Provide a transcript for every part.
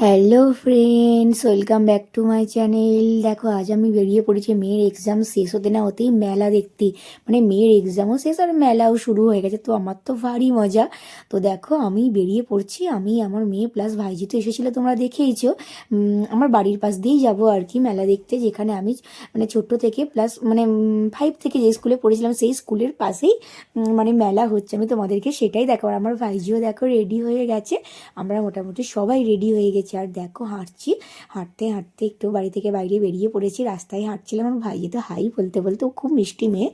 Hello friends welcome back to my channel দেখো, আজ আমি বেরিয়ে পড়েছি, মেয়ের এক্সাম শেষ হতে না হতেই মেলা দেখতে। মানে মেয়ের এক্সামও শেষ আর মেলাও শুরু হয়ে গেছে, তো আমার তো ভারী মজা। তো দেখো, আমি বেরিয়ে পড়ছি, আমি, আমার মেয়ে প্লাস ভাইজি তো এসেছিল, তোমরা দেখেইছো। আমার বাড়ির পাশ দিয়েই যাব আর কি মেলা দেখতে, যেখানে আমি মানে ছোট্ট থেকে প্লাস মানে ফাইভ থেকে যে স্কুলে পড়েছিলাম, সেই স্কুলের পাশেই মানে মেলা হচ্ছে। আমি তোমাদেরকে সেটাই দেখো আর আমার ভাইজিও দেখো রেডি হয়ে গেছে। আমরা মোটামুটি সবাই রেডি হয়ে গেছি। আর দেখো হাঁটছি। হাঁটতে হাঁটতে একটু বাড়ি থেকে বাইরে বেরিয়ে পড়েছি, রাস্তায় হাঁটছিলাম। আমার ভাইজি তো হাই বলতে বলতে ও খুব মিষ্টি মেয়ে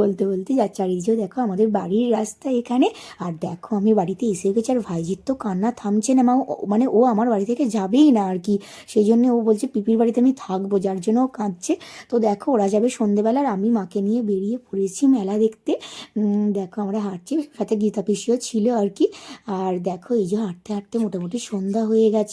বলতে বলতে যাচ্ছে। আর এই দেখো আমাদের বাড়ির রাস্তা এখানে, আর দেখো আমি বাড়িতে এসে গেছি আর ভাইজির তো কান্না থামছে না। মা মানে ও আমার বাড়ি থেকে যাবেই না আর কি। সেই জন্য ও বলছে পিপির বাড়িতে আমি থাকব, যার জন্য ও কাঁদছে। তো দেখো ওরা যাবে সন্ধেবেলা আর আমি মাকে নিয়ে বেরিয়ে পড়েছি মেলা দেখতে। দেখো আমরা হাঁটছি, সাথে গীতা পিসিও ছিল আর কি। আর দেখো এই যে হাঁটতে হাঁটতে মোটামুটি সন্ধ্যা হয়ে গেছে।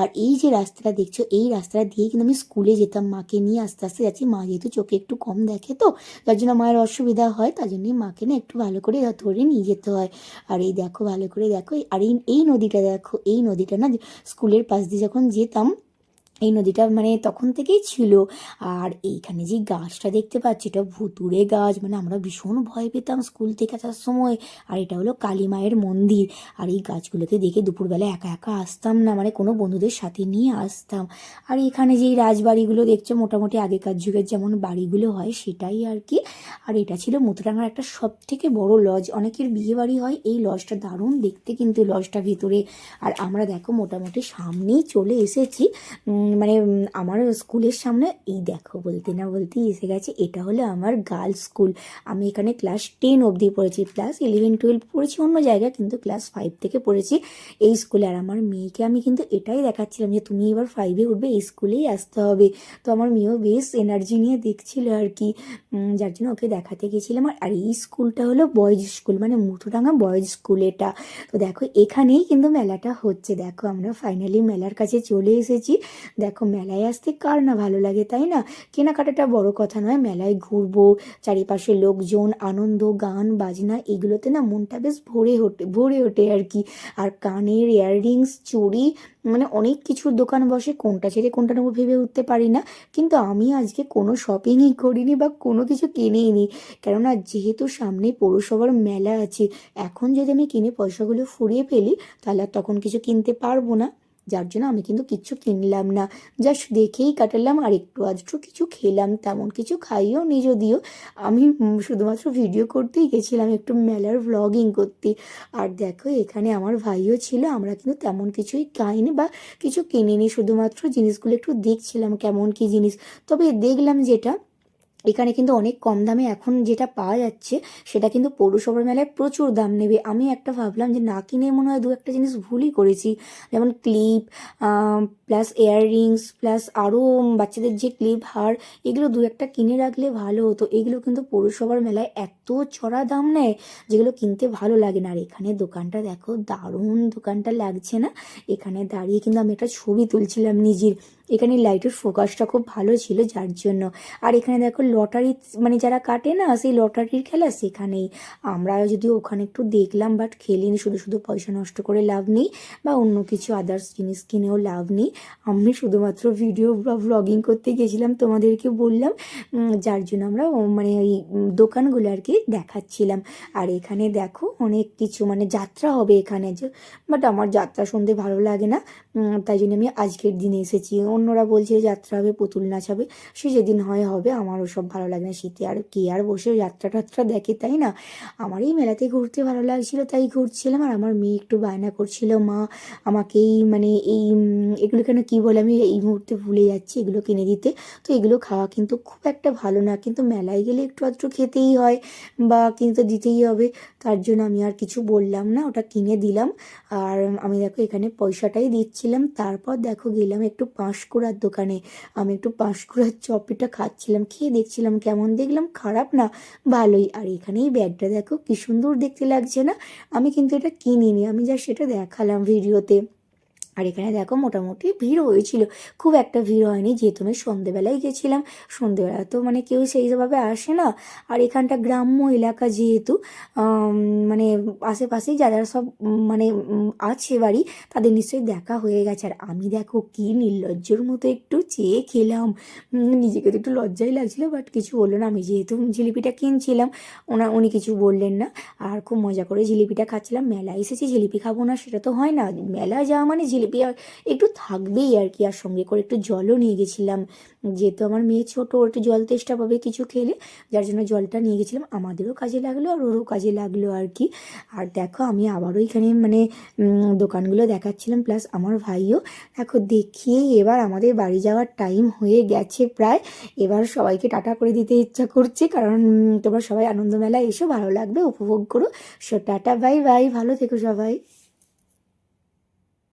আর এই যে রাস্তাটা দেখছ, এই রাস্তাটা দিয়ে কিন্তু আমি স্কুলে যেতাম। মাকে নিয়ে আস্তে আস্তে যাচ্ছি। মা যেহেতু চোখে একটু কম দেখে তো তার জন্য মায়ের অসুবিধা হয়, তার জন্যই মাকে না একটু ভালো করে ধরে নিয়ে যেতে হয়। আর এই দেখো, ভালো করে দেখো আর এই এই নদীটা দেখো, এই নদীটা না স্কুলের পাশ দিয়ে যখন যেতাম এই নদীটা মানে তখন থেকেই ছিল। আর এইখানে যে গাছটা দেখতে পাচ্ছি, এটা ভুতুড়ে গাছ মানে আমরা ভীষণ ভয় পেতাম স্কুল থেকে আসার সময়। আর এটা হলো কালী মায়ের মন্দির। আর এই গাছগুলোকে দেখে দুপুরবেলা একা একা আসতাম না মানে কোনো বন্ধুদের সাথে নিয়ে আসতাম। আর এখানে যেই রাজবাড়িগুলো দেখছ, মোটামুটি আগেকার যুগের যেমন বাড়িগুলো হয় সেটাই আর কি। আর এটা ছিল মুতুরাঙ্গার একটা সব থেকে বড় লজ। অনেকের বিয়ে বাড়ি হয়, এই লজটা দারুণ দেখতে কিন্তু লজটা ভিতরে। আর আমরা দেখো মোটামুটি সামনেই চলে এসেছি। মানে আমার স্কুলের সামনে এই দেখো বলতে না বলতেই এসে গেছে, এটা হলো আমার গার্লস স্কুল আমি এখানে ক্লাস টেন অবধি পড়েছি ক্লাস ইলেভেন টুয়েলভ পড়েছি অন্য জায়গায়, কিন্তু ক্লাস ফাইভ থেকে পড়েছি এই স্কুলে আর আমার মেয়েকে আমি কিন্তু এটাই দেখাচ্ছিলাম যে, তুমি এবার ফাইভে উঠবে, এই স্কুলেই আসতে হবে। তো আমার মেয়েও বেশ এনার্জি নিয়ে দেখছিল আর কি। যার জন্য ওকে দেখাতে গেছিলাম। আর এই স্কুলটা হলো বয়েজ স্কুল মানে মুথুডাঙ্গা বয়েজ স্কুল এটা। তো দেখো, এখানেই কিন্তু মেলাটা হচ্ছে। দেখো, আমরা ফাইনালি মেলার কাছে চলে এসেছি। দেখো মেলায় আসতে কার না ভালো লাগে, তাই না? কেনাকাটাটা বড় কথা নয়, মেলায় ঘুরবো চারিপাশে লোকজন, আনন্দ, গান, বাজনা, এগুলোতে না মনটা বেশ ভরে ওঠে ভরে ওঠে আর কি। আর কানের ইয়াররিংস চুড়ি মানে অনেক কিছুর দোকান বসে, কোনটা ছেড়ে কোনটা নেব ভেবে উঠতে পারি না। কিন্তু আমি আজকে কোনো শপিংই করিনি বা কোনো কিছু কিনেই নি কেননা যেহেতু সামনে পৌরসভার মেলা আছে, এখন যদি আমি কিনে পয়সাগুলো ফুরিয়ে ফেলি, তাহলে আর তখন কিছু কিনতে পারব না। যার জন্য আমি কিন্তু কিচ্ছু কিনলাম না। জাস্ট দেখেই কাটালাম, আর একটু আধটু কিছু খেলাম, তেমন কিছু খাইও নি যদিও আমি শুধুমাত্র ভিডিও করতেই গেছিলাম, একটু মেলার ভ্লগিং করতে। আর দেখো, এখানে আমার ভাইও ছিল, আমরা কিন্তু তেমন কিছুই খাইনি বা কিছু কিনিনি। শুধুমাত্র জিনিসগুলো একটু দেখছিলাম, কেমন কি জিনিস। তবে দেখলাম যেটা এখানে কিন্তু অনেক কম দামে এখন যেটা পাওয়া যাচ্ছে, সেটা কিন্তু পৌরসভার মেলায় প্রচুর দাম নেবে। আমি একটা ভাবলাম যে না কিনে মনে হয় দু একটা জিনিস ভুলই করেছি। যেমন ক্লিপ প্লাস ইয়াররিংস প্লাস আরও বাচ্চাদের যে ক্লিপ, হার, এগুলো দু একটা কিনে রাখলে ভালো হতো। এগুলো কিন্তু পৌরসভার মেলায় এত চড়া দাম নেয় যেগুলো কিনতে ভালো লাগে না। আর এখানে দোকানটা দেখো, দারুণ দোকানটা লাগছে না? এখানে দাঁড়িয়ে কিন্তু আমি একটা ছবি তুলছিলাম নিজের। এখানে লাইটের ফোকাসটা খুব ভালো ছিল যার জন্য। আর এখানে দেখো লটারি মানে যারা কাটে না, সেই লটারির খেলা সেখানেই। আমরা যদি ওখানে একটু দেখলাম বাট খেলিনি শুধু শুধু পয়সা নষ্ট করে লাভ নেই, বা অন্য কিছু আদার্স জিনিস কিনেও লাভ নেই। আমি শুধুমাত্র ভিডিও বা ভ্লগিং করতে গেছিলাম, তোমাদেরকে বললাম যার জন্য আমরা মানে ওই দোকানগুলো আর কি দেখাচ্ছিলাম। আর এখানে দেখো অনেক কিছু মানে যাত্রা হবে এখানে যে বাট আমার যাত্রা শুনতে ভালো লাগে না। তাই জন্য আমি আজকের দিনে এসেছি। অন্যরা বলছে যাত্রা হবে, পুতুল নাচ হবে। সে যেদিন হয়, হবে। আমার ওসব ভালো লাগে না শীতে। আর কে আর বসে যাত্রা টাত্রা দেখে, তাই না? আমার এই মেলাতে ঘুরতে ভালো লাগছিল, তাই ঘুরছিলাম। আর আমার মেয়ে একটু বায়না করছিল, মা, আমাকেই মানে এই এগুলো কেন কী বলে? আমি এই মুহূর্তে ভুলে যাচ্ছি এগুলো কিনে দিতে। তো এগুলো খাওয়া কিন্তু খুব একটা ভালো না। কিন্তু মেলায় গেলে একটু আধটু খেতেই হয় বা কিনতে দিতেই হবে। তার জন্য আমি আর কিছু বললাম না। ওটা কিনে দিলাম। আর আমি দেখো এখানে পয়সাটাই দিচ্ছিলাম। তারপর দেখো গেলাম একটু পাঁশকুড়ার দোকানে। আমি একটু পাঁশকুড়ার চপিটা খাচ্ছিলাম, খেয়ে দেখছিলাম কেমন, দেখলাম খারাপ না, ভালোই। আর এখানে এই ব্যাগটা দেখো, কি সুন্দর দেখতে লাগছে না? আমি কিন্তু এটা কিনিনি, আমি যা সেটা দেখালাম ভিডিওতে। আর এখানে দেখো মোটামুটি ভিড় হয়েছিল। খুব একটা ভিড় হয়নি, যেহেতু আমি সন্ধেবেলায় গেছিলাম। সন্ধেবেলা তো মানে কেউ সেইভাবে আসে না। আর এখানটা গ্রাম্য এলাকা যেহেতু মানে আশেপাশেই যা যারা সব মানে আছে বাড়ি, তাদের নিশ্চয়ই দেখা হয়ে গেছে। আর আমি দেখো কি নির্লজ্জর মতো একটু চেয়ে খেলাম। নিজেকে তো একটু লজ্জাই লাগছিল বাট কিছু বলল না। আমি যেহেতু জিলিপিটা কিনছিলাম, ওনা, উনি কিছু বললেন না। আর খুব মজা করে জিলিপিটা খাচ্ছিলাম। মেলা এসেছি, জিলিপি খাব না, সেটা তো হয় না। মেলা যাওয়া মানে জিলিপি আর একটু থাকবেই আর কি, আর সঙ্গে করে একটু জলও নিয়ে গেছিলাম। যেহেতু আমার মেয়ে ছোটো একটু জল তেষ্টা পাবে কিছু খেলে, যার জন্য জলটা নিয়ে গেছিলাম। আমাদেরও কাজে লাগল আর ওরও কাজে লাগল আর কি। আর দেখো, আমি আবারও এখানে মানে দোকানগুলো দেখাচ্ছিলাম প্লাস আমার ভাইও। দেখো দেখিয়ে এবার আমাদের বাড়ি যাওয়ার টাইম হয়ে গেছে প্রায়। এবার সবাইকে টাটা করে দিতে ইচ্ছা করছে, কারণ তোমরা সবাই আনন্দমেলায় এসো, ভালো লাগবে, উপভোগ করো। সো টাটা বাই বাই ভালো থেকো সবাই।